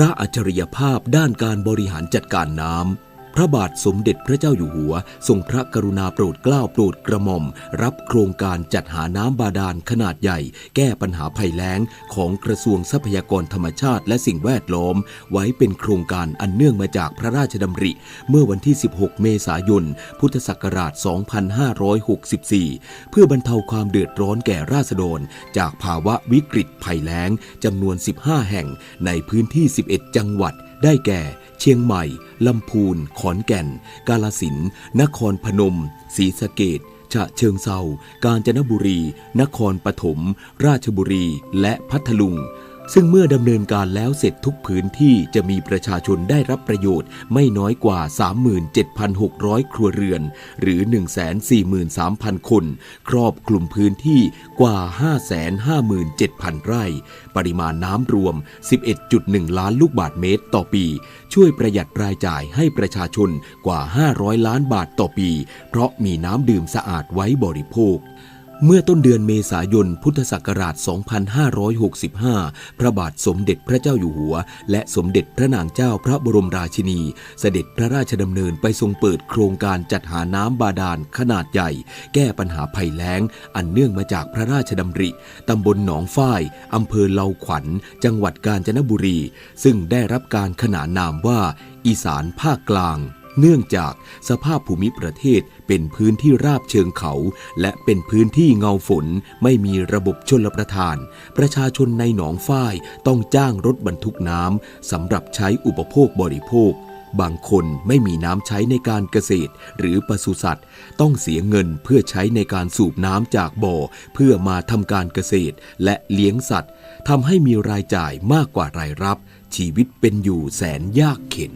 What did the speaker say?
พระอัจฉริยภาพด้านการบริหารจัดการน้ำ ระบาทสมเด็จพระเจ้าอยู่หัว ทรงพระกรุณาโปรดเกล้าโปรดกระหม่อม รับโครงการจัดหาน้ำบาดาลขนาดใหญ่ แก้ปัญหาภัยแล้งของกระทรวงทรัพยากรธรรมชาติและสิ่งแวดล้อม ไว้เป็นโครงการอันเนื่องมาจากพระราชดำริ เมื่อวันที่ 16 เมษายน พุทธศักราช 2564 เพื่อบรรเทาความเดือดร้อนแก่ราษฎร จากภาวะวิกฤตภัยแล้งจำนวน 15 แห่งในพื้นที่ 11 จังหวัด ได้แก่ เชียงใหม่ ลำพูน ขอนแก่น กาลสิน นครพนม ศรีสะเกดฉะเชิงเซากาญจนบุรี นครปฐม ราชบุรี และพัทลุง ซึ่งเมื่อดำเนินการแล้วเสร็จทุกพื้นที่จะมีประชาชนได้รับประโยชน์ไม่น้อยกว่า 37,600 ครัวเรือน หรือ 143,000 คน ครอบคลุมพื้นที่กว่า 557,000 ไร่ ปริมาณน้ำรวม 11.1 ล้านลูกบาทเมตรต่อปี ช่วยประหยัดรายจ่ายให้ประชาชนกว่า 500 ล้านบาทต่อปี เพราะมีน้ำดื่มสะอาดไว้บริโภค เมื่อต้นเดือนเมษายน พุทธศักราช 2565 พระบาทสมเด็จพระเจ้าอยู่หัว และสมเด็จพระนางเจ้าพระบรมราชินี เสด็จพระราชดำเนินไปทรงเปิดโครงการจัดหาน้ำบาดาลขนาดใหญ่ แก้ปัญหาภัยแล้ง อันเนื่องมาจากพระราชดำริ ตำบลหนองฝ้ายอำเภอเลาขวัญ จังหวัดกาญจนบุรี ซึ่งได้รับการขนานนามว่า อีสานภาคกลาง เนื่องจากสภาพภูมิประเทศเป็นพื้นที่ราบเชิงเขา และเป็นพื้นที่เงาฝนไม่มีระบบชนลประทาน ประชาชนในหนองฝ้ายต้องจ้างรถบรรทุกน้ำสำหรับใช้อุปโภคบริโภคบางคนไม่มีน้ำใช้ในการเกษตรหรือปศุสัตว์ ต้องเสียเงินเพื่อใช้ในการสูบน้ำจากบ่อ เพื่อมาทำการเกษตรและเลี้ยงสัตว์ทำให้มีรายจ่ายมากกว่ารายรับ ชีวิตเป็นอยู่แสนยากเข็ญ